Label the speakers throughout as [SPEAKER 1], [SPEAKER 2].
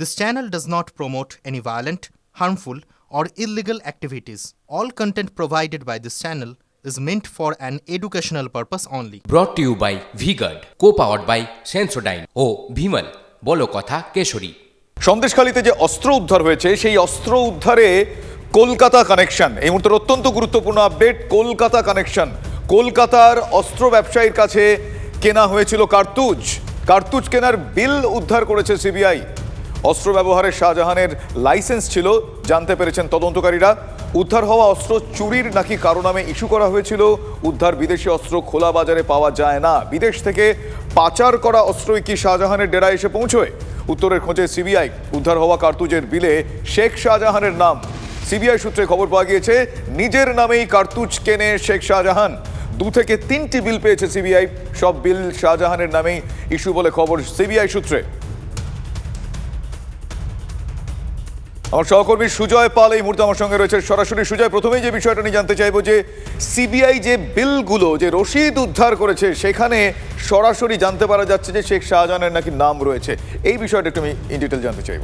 [SPEAKER 1] This channel does not promote any violent, harmful, or illegal activities. All content provided by this channel is meant for an educational purpose only.
[SPEAKER 2] To you by V Guard co powered by Sensodyne ও ভিমল বলো কথা কেশরী।
[SPEAKER 3] সন্দেশখালীতে যে অস্ত্র উদ্ধার হয়েছে সেই অস্ত্র উদ্ধারে Kolkata connection. এই মুহূর্তের অত্যন্ত গুরুত্বপূর্ণ আপডেট কলকাতা কানেকশন। কলকাতার অস্ত্র ব্যবসায়ীর কাছে কেনা হয়েছিল কার্তুজ। কার্তুজ কেনার বিল উদ্ধার করেছে সিবিআই। অস্ত্র ব্যবহারে শাহজাহানের লাইসেন্স ছিল, জানতে পেরেছেন তদন্তকারীরা। উদ্ধার হওয়া অস্ত্র চুরির নাকি কারও নামে ইস্যু করা হয়েছিল? উদ্ধার বিদেশি অস্ত্র খোলা বাজারে পাওয়া যায় না। বিদেশ থেকে পাচার করা অস্ত্রই কি শাহজাহানের ডেরায় এসে পৌঁছয়? উত্তরের খোঁজে সিবিআই। উদ্ধার হওয়া কার্তুজের বিলে শেখ শাহজাহানের নাম। সিবিআই সূত্রে খবর পাওয়া গিয়েছে, নিজের নামেই কার্তুজ কেনে শেখ শাহজাহান। দু থেকে তিনটি বিল পেয়েছে সিবিআই। সব বিল শাহজাহানের নামেই ইস্যু বলে খবর সিবিআই সূত্রে। আমার সহকর্মী সুজয় পাল এই মুহূর্তে আমার সঙ্গে রয়েছে সরাসরি সুজয়, প্রথমেই যে বিষয়টা নিয়ে জানতে চাইব যে সিবিআই যে বিলগুলো যে রশিদ উদ্ধার করেছে, সেখানে সরাসরি জানতে পারা যাচ্ছে যে শেখ শাহজাহানের নাকি নাম রয়েছে। এই বিষয়টা একটু আমি ইন ডিটেল জানতে চাইব।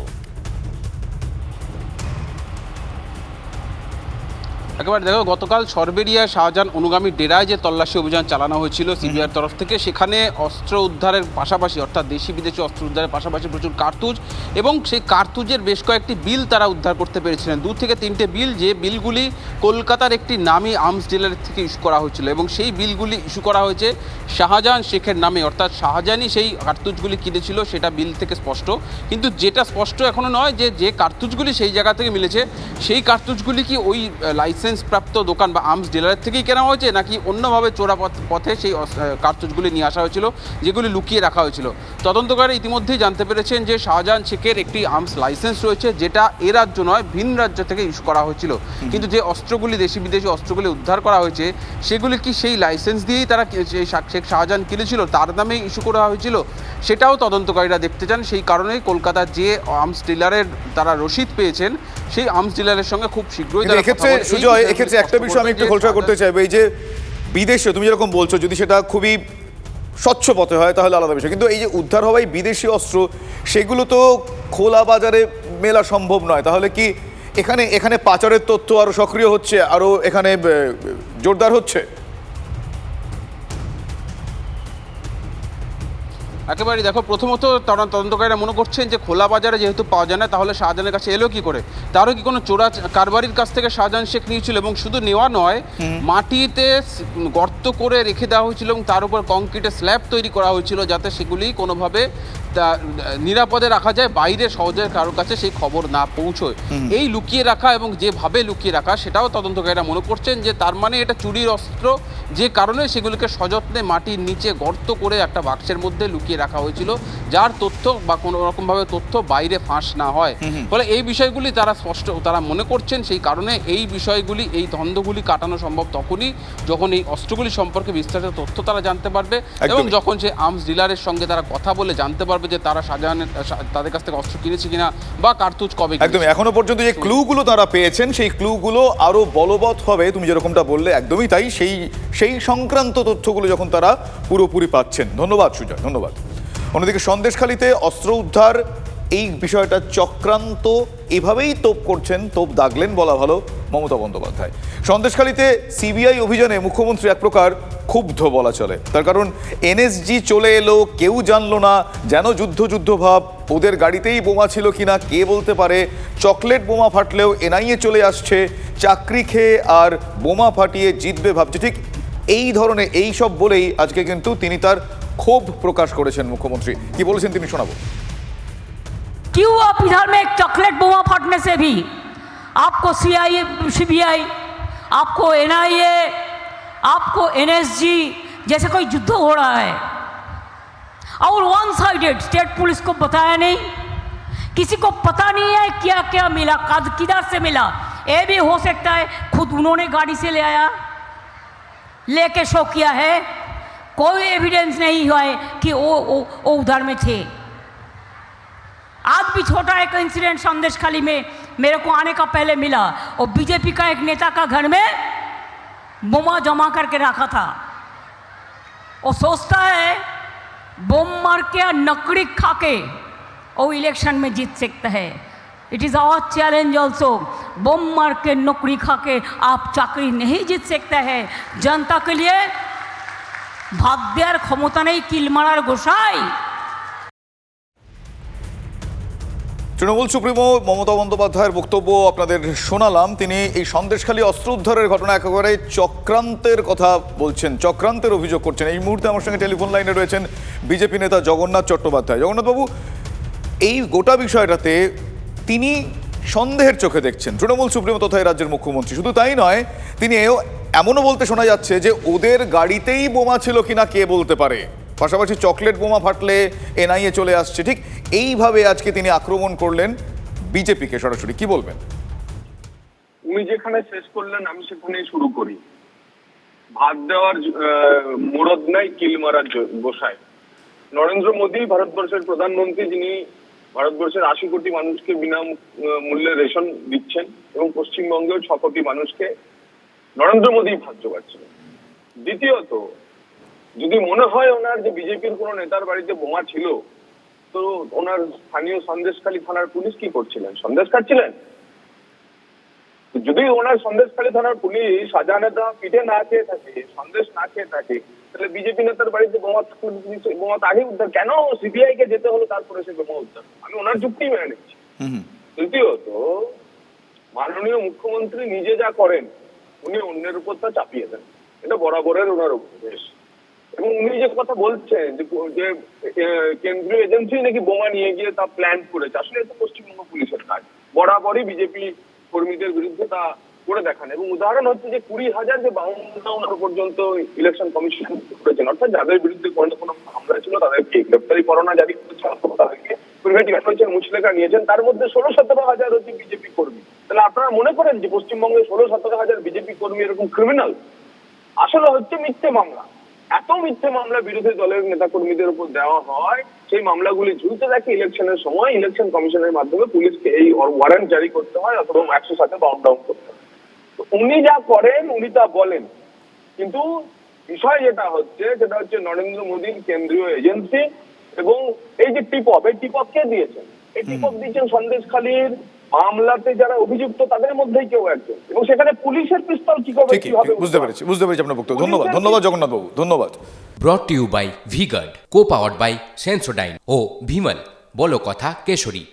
[SPEAKER 4] একেবারে দেখো গতকাল সরবেরিয়া শাহজাহান অনুগামী ডেরায় যে তল্লাশি অভিযান চালানো হয়েছিল সিবিআর তরফ থেকে সেখানে অস্ত্র উদ্ধারের পাশাপাশি অর্থাৎ দেশি বিদেশি অস্ত্র উদ্ধারের পাশাপাশি প্রচুর কার্তুজ এবং সেই কার্তুজের বেশ কয়েকটি বিল তারা উদ্ধার করতে পেরেছিলেন। দু থেকে তিনটে বিল যে বিলগুলি কলকাতার একটি নামি আর্মস ডিলার থেকে ইস্যু করা হয়েছিল এবং সেই বিলগুলি ইস্যু করা হয়েছে শাহজাহান শেখের নামে অর্থাৎ শাহজাহানই সেই কার্তুজগুলি কিনেছিল সেটা বিল থেকে স্পষ্ট। কিন্তু যেটা স্পষ্ট এখনও নয় যে যে কার্তুজগুলি সেই জায়গা থেকে মিলেছে সেই কার্তুজগুলি কি ওই লাইসেন্স প্রাপ্ত দোকান বা আর্মস ডিলারের থেকেই কেনা হয়েছে নাকি অন্যভাবে চোরা পথ- সেই কার্তুজগুলি নিয়ে আসা হয়েছিল যেগুলি লুকিয়ে রাখা হয়েছিল? তদন্তকারী ইতিমধ্যেই জানতে পেরেছেন যে শাহজাহান শেখের একটি আর্মস লাইসেন্স রয়েছে যেটা এ রাজ্য নয় ভিন রাজ্য থেকে ইস্যু করা হয়েছিল। কিন্তু যে অস্ত্রগুলি দেশি বিদেশি অস্ত্রগুলি উদ্ধার করা হয়েছে সেগুলি কি সেই লাইসেন্স দিয়েই তারা শেখ শাহজাহান কিনেছিল তার নামেই ইস্যু করা হয়েছিল? সেটাও তদন্তকারীরা দেখতে চান সেই কারণেই কলকাতার যে আর্মস ডিলারের তারা রসিদ পেয়েছেন সেই আর্মস ডিলারের সঙ্গে খুব শীঘ্রই তারা বিষয়গুলি
[SPEAKER 3] এক্ষেত্রে একটা বিষয় আমি একটু খোলসা করতে চাইব, এই যে বিদেশে তুমি যেরকম বলছো, যদি সেটা খুবই স্বচ্ছ পথে হয়, তাহলে আলাদা বিষয়। কিন্তু এই যে উদ্ধার হওয়াই বিদেশি অস্ত্র, সেগুলো তো খোলা বাজারে মেলা সম্ভব নয়। তাহলে কি এখানে এখানে পাচারের তথ্য আরও সক্রিয় হচ্ছে, আরও এখানে জোরদার হচ্ছে?
[SPEAKER 4] একেবারে দেখো প্রথমত তারা তদন্তকারীরা মনে করছেন যে খোলা বাজারে যেহেতু পাওয়া যায় না তাহলে শাহজাহানের কাছে এলো কি করে? তারও কি কোনো চোরা কারবারির কাছ থেকে শাহজাহান শেখ নিয়েছিল এবং শুধু নেওয়া নয় মাটিতে গর্ত করে রেখে দেওয়া হয়েছিল এবং তার উপর কংক্রিটের স্ল্যাব তৈরি করা হয়েছিল যাতে সেগুলি কোনোভাবে নিরাপদে রাখা যায় বাইরে সহজে কারোর কাছে সেই খবর না পৌঁছয়। এই লুকিয়ে রাখা এবং যেভাবে লুকিয়ে রাখা সেটাও তদন্তকারীরা মনে করছেন যে তার মানে এটা চুরির অস্ত্র যে কারণে সেগুলিকে সযত্নে মাটির নিচে গর্ত করে একটা বাক্সের মধ্যে লুকিয়ে রাখা হয়েছিল যার তথ্য বা কোনো রকমভাবে তথ্য বাইরে ফাঁস না হয়। ফলে এই বিষয়গুলি তারা স্পষ্ট তারা মনে করছেন সেই কারণে এই বিষয়গুলি এই দ্বন্দ্বগুলি কাটানো সম্ভব তখনই যখন এই অস্ত্রগুলি সম্পর্কে বিস্তারিত তথ্য তারা জানতে পারবে এবং যখন সে আর্মস ডিলারের সঙ্গে তারা কথা বলে জানতে পারবে যে তারা শাহজাহানের তাদের কাছ থেকে অস্ত্র কিনেছে কিনা বা কার্তুজ কবে
[SPEAKER 3] একদম এখনও পর্যন্ত যে ক্লুগুলো তারা পেয়েছেন সেই ক্লুগুলো আরও বলবৎ হবে তুমি যেরকমটা বললে একদমই তাই। সেই সেই সংক্রান্ত তথ্যগুলো যখন তারা পুরোপুরি পাচ্ছেন। ধন্যবাদ সুজয় ধন্যবাদ। অন্যদিকে সন্দেশখালিতে অস্ত্র উদ্ধার, এই বিষয়টা চক্রান্ত। এভাবেই তোপ করছেন, তোপ দাগলেন বলা ভালো মমতা বন্দ্যোপাধ্যায়। সন্দেশখালিতে সিবিআই অভিযানে মুখ্যমন্ত্রী এক প্রকার ক্ষুব্ধ বলা চলে। তার কারণ, এনএসজি চলে এলো, কেউ জানলো না যেন যুদ্ধ যুদ্ধ ভাব ওদের গাড়িতেই বোমা ছিল কিনা, কে বলতে পারে? চকলেট বোমা ফাটলেও এনআইএ চলে আসছে। চাকরি খেয়ে আর বোমা ফাটিয়ে জিতবে ভাবছে। ঠিক এই ধরনের, এই সব বলেই আজকে কিন্তু তিনি তার ক্ষোভ প্রকাশ করেছেন মুখ্যমন্ত্রী কি বলেছেন তিনি শোনাবো
[SPEAKER 5] क्यों आप इधर में एक चॉकलेट बोमा फटने से भी आपको सी आई सी बी आई आपको एन आई ए आपको एन एस जी जैसे कोई युद्ध हो रहा है और वन साइडेड स्टेट पुलिस को बताया नहीं किसी को पता नहीं है क्या क्या मिला कद किधर से मिला ये भी हो सकता है खुद उन्होंने गाड़ी से ले आया लेके शो किया है कोई एविडेंस नहीं हुआ है कि वो वो उधर में थे। आज भी छोटा एक इंसिडेंट संदेश खाली में मेरे को आने का पहले मिला और बीजेपी का एक नेता का घर में बोमा जमा करके रखा था। वो सोचता है, बोम मार के नकड़ी खा के वो इलेक्शन में जीत सकता है। It is our challenge also bomb मार के नौकरी खा के आप चाकरी नहीं जीत सकते हैं। जनता के लिए ভাগ দেওয়ার ক্ষমতা নেই কিল মারার গোসাই।
[SPEAKER 3] তৃণমূল সুপ্রিমো মমতা বন্দ্যোপাধ্যায়ের বক্তব্য আপনাদের শোনালাম। তিনি এই সন্দেশখালী অস্ত্র উদ্ধারের ঘটনা একেবারে চক্রান্তের কথা বলছেন, চক্রান্তের অভিযোগ করছেন। এই মুহূর্তে আমার সঙ্গে টেলিফোন লাইনে রয়েছেন বিজেপি নেতা জগন্নাথ চট্টোপাধ্যায়। জগন্নাথবাবু, এই গোটা বিষয়টাতে তিনি সন্দেহের চোখে দেখছেন। তৃণমূল সুপ্রিমো তথা এই রাজ্যের মুখ্যমন্ত্রী। শুধু তাই নয়, তিনি এও এমনও বলতে শোনা যাচ্ছে যে ওদের গাড়িতেই বোমা ছিল কিনা কে বলতে পারে। পাশাপাশি চকলেট বোমা ফাটলে এনআইএ চলে আসছে। ঠিক এইভাবে আজকে তিনি আক্রমণ করলেন বিজেপিকে সরাসরি। কি বলবেন?
[SPEAKER 6] উনি যেখানে শেষ করলেন, আমি সেখানেই শুরু করি। ভাত দেওয়ার মুরদ নাই কিল মারার গোসায়। নরেন্দ্র মোদী ভারতবর্ষের প্রধানমন্ত্রী, যিনি ভারতবর্ষের আশি কোটি মানুষকে বিনা মূল্যে রেশন দিচ্ছেন এবং পশ্চিমবঙ্গেও ছ কোটি মানুষকে নরেন্দ্র মোদী ভাত যোগাচ্ছেন দ্বিতীয়ত যদি মনে হয় ওনার যে বিজেপির কোন নেতার বাড়িতে বোমা ছিল তো ওনার স্থানীয় সন্দেশখালী থানার পুলিশ কি করছিলেন? সন্দেশ কাটছিলেন? যদি ওনার সন্দেশখালী থানার পুলিশ শাহজাহানেদা পিঠে না খেয়ে থাকে সন্দেশ না খেয়ে থাকে তাহলে বিজেপি নেতার বাড়িতে বোমা বোমা আগে উদ্ধার কেন সিবিআই কে যেতে হলো তারপরে সে বোমা উদ্ধার? আমি ওনার যুক্তি মেনে নিচ্ছি। তৃতীয়ত মাননীয় মুখ্যমন্ত্রী নিজে যা করেন উনি অন্যের উপর তা চাপিয়ে দেন। এটা বরাবরের ওনার অভ্যেস এবং উনি যে কথা বলছেন যে কেন্দ্রীয় এজেন্সি নাকি বোমা নিয়ে গিয়ে তা প্ল্যান করেছে, আসলে এটা পশ্চিমবঙ্গ পুলিশের কাজ। বরাবরই বিজেপি কর্মীদের বিরুদ্ধে তা করে দেখান। এবং উদাহরণ হচ্ছে যে, কুড়ি হাজার যে বাউন্ড পর্যন্ত ইলেকশন কমিশন করেছেন, অর্থাৎ যাদের বিরুদ্ধে কোনো কোনো হামলা ছিল, তাদেরকে গ্রেপ্তারি পরোয়ানা জারি করেছে তাদেরকে অ্যাপ্রোচের মুচলেখা নিয়েছেন, তার মধ্যে ষোলো সতেরো হাজার হচ্ছে বিজেপি কর্মী। তাহলে আপনারা মনে করেন যে পশ্চিমবঙ্গে ষোলো সতেরো হাজার বিজেপি কর্মী এরকম ক্রিমিনাল আসলে হচ্ছে মিথ্যে মামলা। এত মিথ্যে মামলা বিরোধী দলের নেতা কর্মীদের উপর দেওয়া হয় সেই মামলাগুলি ঝুলতে থাকে ইলেকশনের সময় ইলেকশন কমিশনের মাধ্যমে পুলিশকে এই ওয়ারেন্ট জারি করতে হয় অথবা একশো সাথে বাউন্ড ডাউন করতে হয়। উনি যা করেন উনি তা বলেন। কিন্তু বিষয় যেটা হচ্ছে সেটা হচ্ছে নরেন্দ্র মোদীর কেন্দ্রীয় এজেন্সি এবং এই যে টিপ অফ এই টিপ অফ কে দিয়েছেন? এই টিপ অফ দিয়েছেন সন্দেশখালীর মামলাতে যারা অভিযুক্ত তাদের মধ্যেই কেউ একজন। এবং সেখানে পুলিশের পিস্তল কি করবে
[SPEAKER 3] কি
[SPEAKER 6] কীভাবে
[SPEAKER 3] বুঝতে পেরেছি বুঝতে পেরেছি আপনার বক্তব্য। ধন্যবাদ ধন্যবাদ জগন্নাথবাবু ধন্যবাদ।
[SPEAKER 2] Brought to you by V Guard co powered by Sensodyne ও ভিমল বলো কথা কেশরী।